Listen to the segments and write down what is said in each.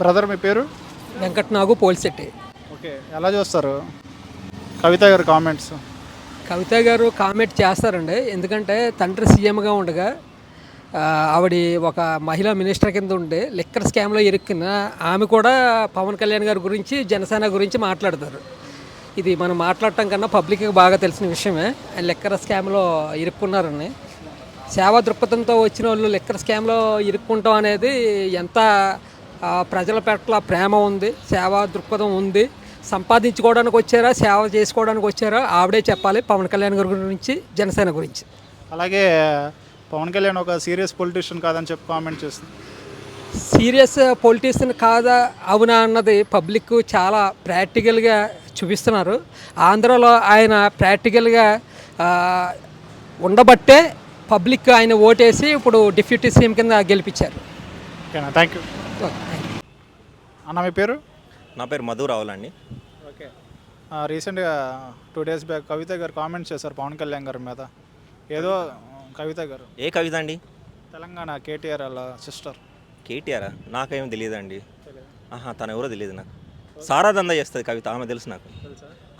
Brother మీ పేరు? వెంకట్ నాగు Polishetty. Okay ఎలా చూస్తారు? కవిత గారి కామెంట్స్. కవిత గారు కామెంట్ చేస్తారండి. ఎందుకంటే తండ్రి సీఎంగా ఉండగా ఆవిడ ఒక మహిళా మినిస్టర్ కింద ఉండి లిక్కర్ స్కామ్లో ఇరుక్కున్న ఆమె కూడా పవన్ కళ్యాణ్ గారి గురించి జనసేన గురించి మాట్లాడతారు. ఇది మనం మాట్లాడటం కన్నా పబ్లిక్కి బాగా తెలిసిన విషయమే. ఆయన లిక్కర్ స్కామ్లో ఇరుక్కున్నారని. సేవా దృక్పథంతో వచ్చిన వాళ్ళు లిక్కర్ స్కామ్లో ఇరుక్కుంటాం అనేది ఎంత ప్రజల పట్ల ప్రేమ ఉంది సేవా దృక్పథం ఉంది. సంపాదించుకోవడానికి వచ్చారా సేవ చేసుకోవడానికి వచ్చారా? ఆవిడే చెప్పాలి పవన్ కళ్యాణ్ గారి గురించి జనసేన గురించి. అలాగే పవన్ కళ్యాణ్ ఒక సీరియస్ పొలిటీషియన్ కాదని చెప్పి కామెంట్ చేస్తుంది. సీరియస్ పొలిటీషియన్ కాదా అవునా అన్నది పబ్లిక్ చాలా ప్రాక్టికల్గా చూపిస్తున్నారు. ఆంధ్రలో ఆయన ప్రాక్టికల్గా ఉండబట్టే పబ్లిక్ ఆయన ఓటేసి ఇప్పుడు డిప్యూటీ సీఎం కింద గెలిపించారు. థ్యాంక్ యూ అన్న మీ పేరు? నా పేరు మధు రావులండి ఓకే. రీసెంట్గా two days back Kavitha garu comments చేశారు పవన్ కళ్యాణ్ గారి మీద. ఏదో కవిత గారు. ఏ కవిత అండి? తెలంగాణ కేటీఆర్ వాళ్ళ సిస్టర్. కేటీఆర్ నాకేం తెలియదండి. ఆహా తను ఎవరో తెలియదు నాకు. సారా దందా చేస్తుంది కవిత ఆమె తెలుసు నాకు.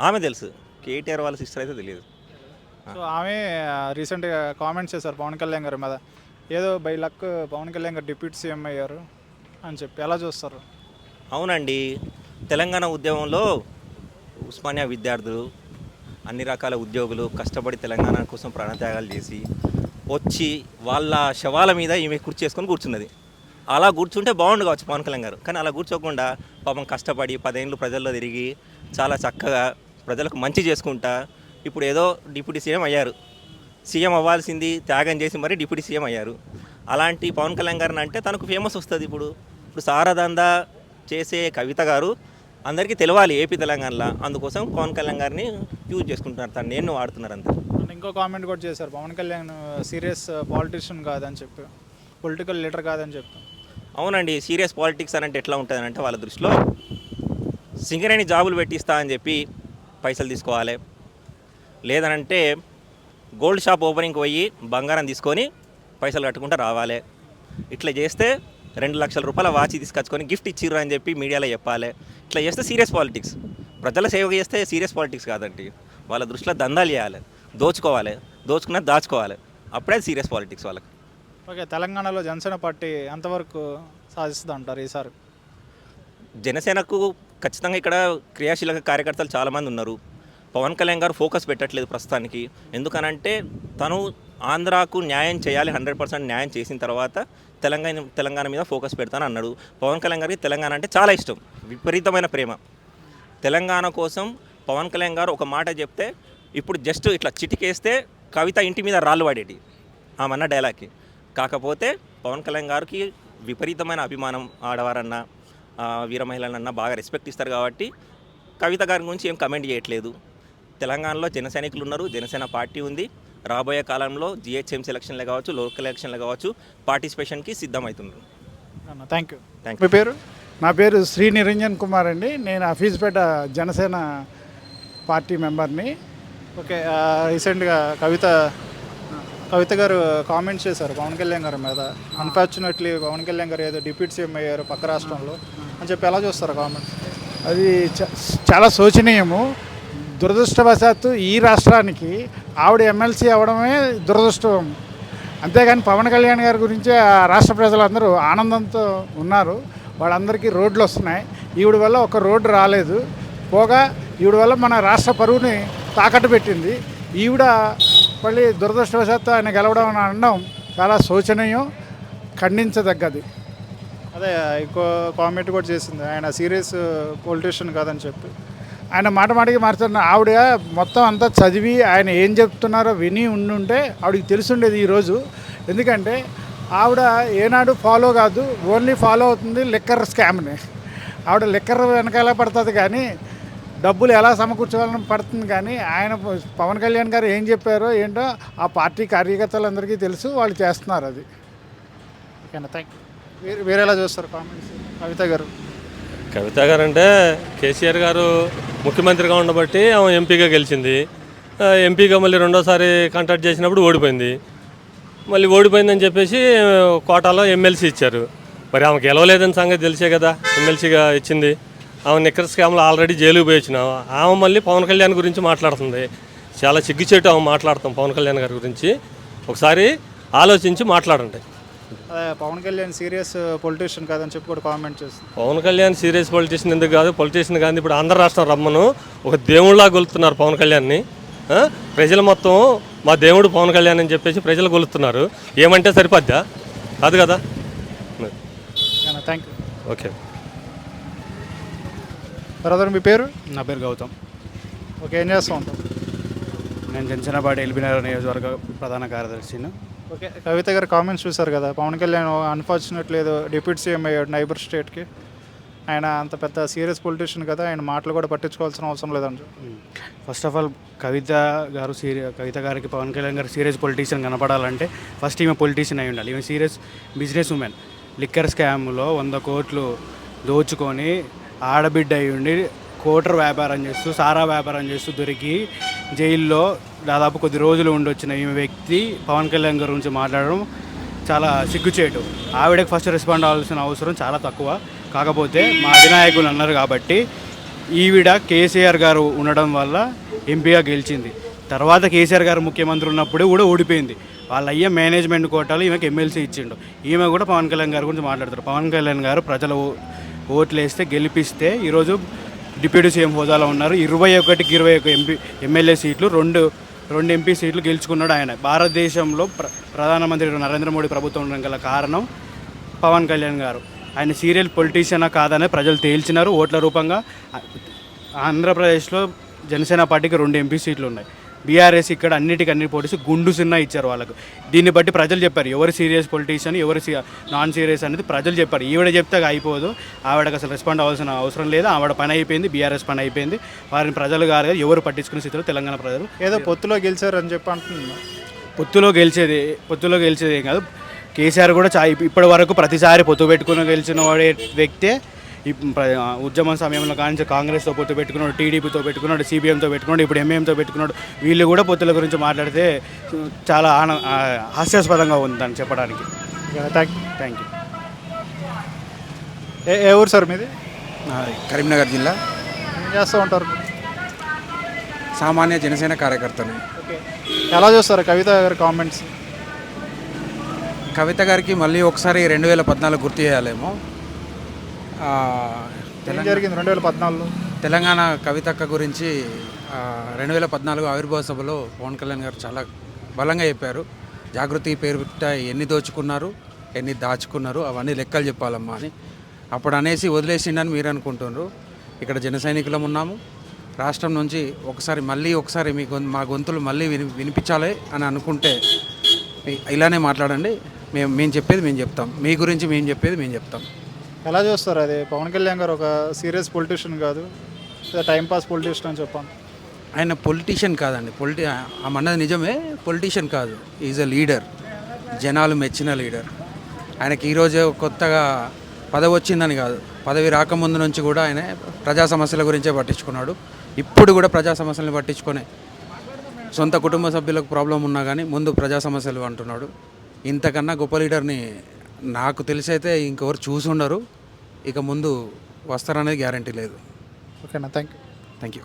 ఆమె తెలుసు. కేటీఆర్ వాళ్ళ సిస్టర్ అయితే తెలియదు. సో ఆమె రీసెంట్గా కామెంట్స్ చేశారు పవన్ కళ్యాణ్ గారి మీద. ఏదో బై లక్ పవన్ కళ్యాణ్ గారు డిప్యూటీ సీఎం అయ్యారు. అని చెప్పి ఎలా చూస్తారు? అవునండి. తెలంగాణ ఉద్యమంలో ఉస్మానియా విద్యార్థులు అన్ని రకాల ఉద్యోగులు కష్టపడి తెలంగాణ కోసం ప్రాణత్యాగాలు చేసి వచ్చి వాళ్ళ శవాల మీద ఈమె కుర్చీ చేసుకొని కూర్చున్నది. అలా కూర్చుంటే బాగుండు కావచ్చు పవన్ కళ్యాణ్ గారు. కానీ అలా కూర్చోకుండా పాపం కష్టపడి పదేళ్ళు ప్రజల్లో తిరిగి చాలా చక్కగా ప్రజలకు మంచి చేసుకుంటా ఇప్పుడు ఏదో డిప్యూటీ సీఎం అయ్యారు. సీఎం అవ్వాల్సింది త్యాగం చేసి మరి డిప్యూటీ సీఎం అయ్యారు. అలాంటి పవన్ కళ్యాణ్ గారిని అంటే తనకు ఫేమస్ వస్తుంది ఇప్పుడు. ఇప్పుడు సారాదందా చేసే కవిత గారు అందరికీ తెలవాలి ఏపీ తెలంగాణలో. అందుకోసం పవన్ కళ్యాణ్ గారిని యూజ్ చేసుకుంటున్నారు. తను నేను వాడుతున్నారు అంతా ఇంకో కామెంట్ కూడా చేశారు. పవన్ కళ్యాణ్ సీరియస్ పాలిటిషియన్ కాదని చెప్పి. పొలిటికల్ లీడర్ కాదని చెప్పి. అవునండి సీరియస్ పాలిటిక్స్ అని అంటే ఎట్లా ఉంటుంది అంటే వాళ్ళ దృష్టిలో సింగరేణి జాబులు పెట్టిస్తా అని చెప్పి పైసలు తీసుకోవాలి. లేదనంటే గోల్డ్ షాప్ ఓపెనింగ్కి పోయి బంగారం తీసుకొని పైసలు కట్టుకుంటూ రావాలి. ఇట్లా చేస్తే రెండు లక్షల రూపాయల వాచి తీసుకొచ్చుకొని గిఫ్ట్ ఇచ్చిర్రు అని చెప్పి మీడియాలో చెప్పాలి. ఇట్లా చేస్తే సీరియస్ పాలిటిక్స్. ప్రజల సేవ చేస్తే సీరియస్ పాలిటిక్స్ కాదండి. వాళ్ళ దృష్టిలో దందాలు చేయాలి. దోచుకోవాలి. దోచుకున్నది దాచుకోవాలి. అప్పుడే సీరియస్ పాలిటిక్స్ వాళ్ళకి. ఓకే తెలంగాణలో జనసేన పార్టీ ఎంతవరకు సాధిస్తుంది అంటారు ఈసారి? జనసేనకు ఖచ్చితంగా ఇక్కడ క్రియాశీలక కార్యకర్తలు చాలామంది ఉన్నారు. పవన్ కళ్యాణ్ గారు ఫోకస్ పెట్టట్లేదు ప్రస్తుతానికి. ఎందుకనంటే తను ఆంధ్రాకు న్యాయం చేయాలి హండ్రెడ్ పర్సెంట్ న్యాయం చేసిన తర్వాత తెలంగాణ తెలంగాణ మీద ఫోకస్ పెడతాను అన్నాడు. పవన్ కళ్యాణ్ గారికి తెలంగాణ అంటే చాలా ఇష్టం విపరీతమైన ప్రేమ. తెలంగాణ కోసం పవన్ కళ్యాణ్ గారు ఒక మాట చెప్తే ఇప్పుడు జస్ట్ ఇట్లా చిటికేస్తే కవిత ఇంటి మీద రాళ్ళు పడేటి ఆమె డైలాగ్కి. కాకపోతే పవన్ కళ్యాణ్ గారికి విపరీతమైన అభిమానం ఆడవారన్నా వీర మహిళలన్నా బాగా రెస్పెక్ట్ ఇస్తారు కాబట్టి కవిత గారి గురించి ఏం కమెంట్ చేయట్లేదు. తెలంగాణలో జన సైనికులు ఉన్నారు జనసేన పార్టీ ఉంది. రాబోయే కాలంలో జిహెచ్ఎంసీ ఎలక్షన్లు కావచ్చు లోకల్ ఎలక్షన్లు కావచ్చు పార్టిసిపేషన్కి సిద్ధమవుతున్నారు అన్న థ్యాంక్ యూ థ్యాంక్ మీ పేరు? నా పేరు శ్రీ నిరంజన్ కుమార్ అండి. నేను అఫీస్పేట జనసేన పార్టీ మెంబర్ని. ఓకే రీసెంట్గా కవిత కవిత గారు కామెంట్స్ చేశారు పవన్ కళ్యాణ్ గారి మీద. అన్ఫార్చునేట్లీ పవన్ కళ్యాణ్ గారు ఏదో డిప్యూటీ సీఎం అయ్యారు పక్క రాష్ట్రంలో. అని చెప్పి ఎలా చూస్తారు కామెంట్స్? అది చ- చాలా శోచనీయము. దురదృష్టవశాత్తు ఈ రాష్ట్రానికి ఆవిడ ఎమ్మెల్సీ అవ్వడమే దురదృష్టం. అంతేగాని పవన్ కళ్యాణ్ గారి గురించి ఆ రాష్ట్ర ప్రజలందరూ ఆనందంతో ఉన్నారు. వాళ్ళందరికీ రోడ్లు వస్తున్నాయి. ఈవిడ వల్ల ఒక రోడ్డు రాలేదు. పోగా ఈవిడ వల్ల మన రాష్ట్ర పరువుని తాకట్టు పెట్టింది. ఈవిడ మళ్ళీ దురదృష్టవశాత్తు ఆయన గెలవడం అని అనడం చాలా శోచనీయం ఖండించదగ్గది. అదే ఎక్కువ కామెంట్ కూడా చేసింది. ఆయన సీరియస్ పొలిటీషియన్ కాదని చెప్పి. ఆయన మాట మాటికి మారుతున్న ఆవిడ మొత్తం అంతా చదివి ఆయన ఏం చెప్తున్నారో విని ఉండుంటే ఆవిడకి తెలుసుండేది ఈరోజు ఎందుకంటే ఆవిడ ఏనాడు ఫాలో కాదు ఓన్లీ ఫాలో అవుతుంది లిక్కర్ స్కామ్ని. ఆవిడ లిక్కర్ వెనకాల పడుతుంది కానీ డబ్బులు ఎలా సమకూర్చోవాలని పడుతుంది కానీ ఆయన పవన్ కళ్యాణ్ గారు ఏం చెప్పారో ఏంటో ఆ పార్టీ కార్యకర్తలందరికీ తెలుసు వాళ్ళు చేస్తున్నారు అది. ఓకేనా థ్యాంక్ యూ వేరే వేరే ఎలా చూస్తారు కామెంట్స్. కవిత గారు. కవిత గారు అంటే కేసీఆర్ గారు ముఖ్యమంత్రిగా ఉండబట్టి ఆమె ఎంపీగా గెలిచింది. ఎంపీగా మళ్ళీ రెండోసారి కాంటాక్ట్ చేసినప్పుడు ఓడిపోయింది. మళ్ళీ ఓడిపోయిందని చెప్పేసి కోటాలో ఎమ్మెల్సీ ఇచ్చారు. మరి ఆమె గెలవలేదని సంగతి తెలిసే కదా ఎమ్మెల్సీగా ఇచ్చింది. ఆమె నిక్కర్ స్కామ్లో ఆల్రెడీ జైలుకి పోయి వచ్చిన ఆమె మళ్ళీ పవన్ కళ్యాణ్ గురించి మాట్లాడుతుంది. చాలా సిగ్గుచేటు ఆమె మాట్లాడతాం పవన్ కళ్యాణ్ గారి గురించి. ఒకసారి ఆలోచించి మాట్లాడండి. పవన్ కళ్యాణ్ సీరియస్ పొలిటీషియన్ కాదని చెప్పి కూడా కామెంట్ చేస్తుంది. పవన్ కళ్యాణ్ సీరియస్ పొలిటీషియన్ ఎందుకు కాదు? పొలిటీషియన్ కాదు. ఇప్పుడు ఆంధ్ర రాష్ట్రం రమ్మను. ఒక దేవుళ్ళలా కొలుతున్నారు పవన్ కళ్యాణ్ని? ప్రజలు మొత్తం మా దేవుడు పవన్ కళ్యాణ్ అని చెప్పేసి ప్రజలు కొలుతున్నారు ఏమంటే సరిపోద్దా? కాదు కదా? Thank you okay. బ్రదర్ మీ పేరు? నా పేరు గౌతమ్. ఓకే ఏం చేస్తూ ఉంటాం నేను జనసేనపాటి ఎల్బీనగర్ నియోజకవర్గ ప్రధాన కార్యదర్శిని. ఓకే. కవిత గారు కామెంట్స్ చూశారు కదా పవన్ కళ్యాణ్ అన్ఫార్చునేట్ లేదు డిప్యూటీ సీఎం అయ్యాడు నైబర్ స్టేట్కి. ఆయన అంత పెద్ద సీరియస్ పొలిటీషియన్ కదా ఆయన మాటలు కూడా పట్టించుకోవాల్సిన అవసరం లేదండి ఫస్ట్ ఆఫ్ ఆల్ కవిత గారు సీరియస్ కవిత గారికి పవన్ కళ్యాణ్ గారు సీరియస్ పొలిటీషియన్ కనపడాలంటే ఫస్ట్ ఈమె పొలిటీషియన్ అయి ఉండాలి. ఈమె సీరియస్ బిజినెస్ ఉమెన్ లిక్కర్ స్కామ్లో వంద కోట్లు దోచుకొని ఆడబిడ్డ అయి ఉండి కోటర్ వ్యాపారం చేస్తూ సారా వ్యాపారం చేస్తూ దొరికి జైల్లో దాదాపు కొద్ది రోజులు ఉండొచ్చిన ఈమె వ్యక్తి పవన్ కళ్యాణ్ గారి గురించి మాట్లాడడం చాలా సిగ్గుచేటు. ఆవిడకి ఫస్ట్ రెస్పాండ్ అవ్వాల్సిన అవసరం చాలా తక్కువ. కాకపోతే మా అధినాయకులు అన్నారు కాబట్టి ఈవిడ కేసీఆర్ గారు ఉండడం వల్ల ఎంపీగా గెలిచింది. తర్వాత కేసీఆర్ గారు ముఖ్యమంత్రి ఉన్నప్పుడు కూడా ఓడిపోయింది. వాళ్ళ అయ్యే మేనేజ్మెంట్ కోటాలు ఈమెకి ఎమ్మెల్సీ ఇచ్చిండు. ఈమె కూడా పవన్ కళ్యాణ్ గారి గురించి మాట్లాడతారు. పవన్ కళ్యాణ్ గారు ప్రజలు ఓ- ఓట్లు వేస్తే గెలిపిస్తే ఈరోజు డిప్యూటీ సీఎం హోదాలో ఉన్నారు. ఇరవై ఒకటికి ఇరవై ఒక ఎంపీ ఎమ్మెల్యే సీట్లు రెండు రెండు ఎంపీ సీట్లు గెలుచుకున్నాడు ఆయన. భారతదేశంలో ప్ర ప్రధానమంత్రి నరేంద్ర మోడీ ప్రభుత్వం ఉండడం గల కారణం పవన్ కళ్యాణ్ గారు. ఆయన సీరియల్ పొలిటీషియనా కాదని ప్రజలు తేల్చినారు. ఓట్ల రూపంగా ఆంధ్రప్రదేశ్లో జనసేన పార్టీకి రెండు ఎంపీ సీట్లు ఉన్నాయి. బీఆర్ఎస్ ఇక్కడ అన్నిటికీ అన్ని పోటీసి గుండు సున్నా ఇచ్చారు వాళ్ళకు. దీన్ని బట్టి ప్రజలు చెప్పారు ఎవరు సీరియస్ పొలిటీషియన్ ఎవరు నాన్ సీరియస్ అనేది ప్రజలు చెప్పారు. ఈవిడ చెప్తే అయిపోదు ఆవిడకి అసలు రెస్పాండ్ అవ్వాల్సిన అవసరం లేదు ఆవిడ పని అయిపోయింది బీఆర్ఎస్ పని అయిపోయింది. వారిని ప్రజలు గారు ఎవరు పట్టించుకునే స్థితిలో తెలంగాణ ప్రజలు? ఏదో పొత్తులో గెలిచారని చెప్పి అంటున్నారు పొత్తులో గెలిచేది పొత్తులో గెలిచేది ఏం కాదు. కేసీఆర్ కూడా చా ఇప్పటి వరకు ప్రతిసారి పొత్తు పెట్టుకుని గెలిచిన వాడే వ్యక్తే. ఉద్యమం సమయంలో కానీ కాంగ్రెస్తో పొత్తు పెట్టుకున్నాడు టీడీపీతో పెట్టుకున్నాడు సిపిఎంతో పెట్టుకున్నాడు ఇప్పుడు ఎంఏంతో పెట్టుకున్నాడు వీళ్ళు కూడా పొత్తుల గురించి మాట్లాడితే చాలా ఆన హాస్యాస్పదంగా ఉంది దాన్ని చెప్పడానికి థ్యాంక్ యూ థ్యాంక్ యూ ఏ ఏ ఊరు సార్ మీది? కరీంనగర్ జిల్లా. ఏం చేస్తూ ఉంటారు సామాన్య జనసేన కార్యకర్తను. ఓకే. ఎలా చూస్తారు కవిత గారి కామెంట్స్ కవిత గారికి మళ్ళీ ఒకసారి రెండు వేల పద్నాలుగు గుర్తు చేయాలేమో. జరిగింది రెండు వేల పద్నాలుగులో? తెలంగాణ కవితక్క గురించి రెండు వేల పద్నాలుగు ఆవిర్భావ సభలో పవన్ కళ్యాణ్ గారు చాలా బలంగా చెప్పారు. జాగృతి పేరు పెట్ట ఎన్ని దోచుకున్నారు ఎన్ని దాచుకున్నారు అవన్నీ లెక్కలు చెప్పాలమ్మా అని. అప్పుడు అనేసి వదిలేసిండని మీరు అనుకుంటున్నారు ఇక్కడ జన సైనికులం ఉన్నాము. రాష్ట్రం నుంచి ఒకసారి మళ్ళీ ఒకసారి మీ గొంతు మా గొంతులు మళ్ళీ విని వినిపించాలి అని అనుకుంటే ఇలానే మాట్లాడండి. మేము మేము చెప్పేది మేము చెప్తాం. మీ గురించి మేము చెప్పేది మేము చెప్తాం. ఎలా చూస్తారు? అది పవన్ కళ్యాణ్ గారు ఒక సీరియస్ పొలిటీషియన్ కాదు టైం పాస్ పొలిటీషియన్ అని చెప్పాను ఆయన పొలిటీషియన్ కాదండి. పొలిటి అన్నది నిజమే పొలిటీషియన్ కాదు. ఈజ్ అ లీడర్ జనాలు మెచ్చిన లీడర్ ఆయనకి ఈరోజు కొత్తగా పదవి వచ్చిందని కాదు. పదవి రాకముందు నుంచి కూడా ఆయన ప్రజా సమస్యల గురించే పట్టించుకున్నాడు. ఇప్పుడు కూడా ప్రజా సమస్యలను పట్టించుకొని సొంత కుటుంబ సభ్యులకు ప్రాబ్లం ఉన్నా కానీ ముందు ప్రజా సమస్యలు అంటున్నాడు. ఇంతకన్నా గొప్ప లీడర్ని నాకు తెలిసైతే ఇంకెవరు చూసి ఉండరు ఇక ముందు వస్తారనేది గ్యారంటీ లేదు. ఓకేనా థ్యాంక్ యూ థ్యాంక్ యూ